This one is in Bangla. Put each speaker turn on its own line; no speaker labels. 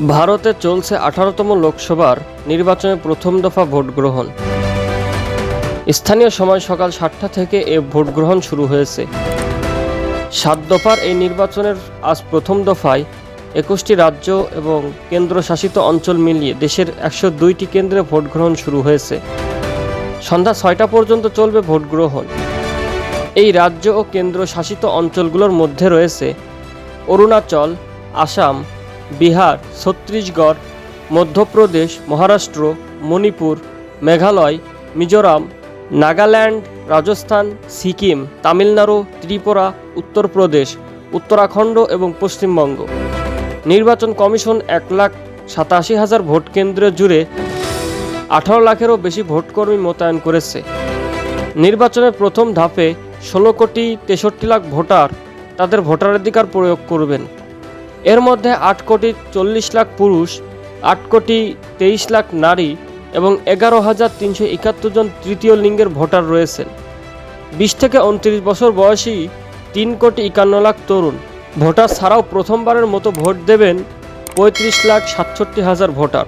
ভারতে চলছে আঠারোতম লোকসভার নির্বাচনে প্রথম দফা ভোট গ্রহণ। স্থানীয় সময় সকাল সাতটা থেকে এ ভোট গ্রহণ শুরু হয়েছে। সাত দফার এই নির্বাচনের আজ প্রথম দফায় একুশটি রাজ্য এবং কেন্দ্রশাসিত অঞ্চল মিলিয়ে দেশের একশো দুইটি কেন্দ্রে ভোট গ্রহণ শুরু হয়েছে। সন্ধ্যা ছয়টা পর্যন্ত চলবে ভোট গ্রহণ। এই রাজ্য ও কেন্দ্রশাসিত অঞ্চলগুলোর মধ্যে রয়েছে অরুণাচল, আসাম বিহার, ছত্তিশগড়, মধ্যপ্রদেশ, মহারাষ্ট্র, মণিপুর, মেঘালয়, মিজোরাম, নাগাল্যান্ড, রাজস্থান, সিকিম, তামিলনাড়ু, ত্রিপুরা, উত্তরপ্রদেশ, উত্তরাখণ্ড এবং পশ্চিমবঙ্গ। নির্বাচন কমিশন এক লাখ সাতাশি হাজার ভোট কেন্দ্র জুড়ে আঠারো লাখেরও বেশি ভোটকর্মী মোতায়েন করেছে। নির্বাচনের প্রথম ধাপে ষোলো কোটি তেষট্টি লাখ ভোটার তাদের ভোটাধিকার প্রয়োগ করবেন। এর মধ্যে আট কোটি চল্লিশ লাখ পুরুষ, আট কোটি তেইশ লাখ নারী এবং এগারো হাজার তিনশো একাত্তর জন তৃতীয় লিঙ্গের ভোটার রয়েছেন। বিশ থেকে উনত্রিশ বছর বয়সী তিন কোটি একান্ন লাখ তরুণ। ভোটার ছাড়াও প্রথমবারের মতো ভোট দেবেন পঁয়ত্রিশ লাখ সাতষট্টি হাজার ভোটার।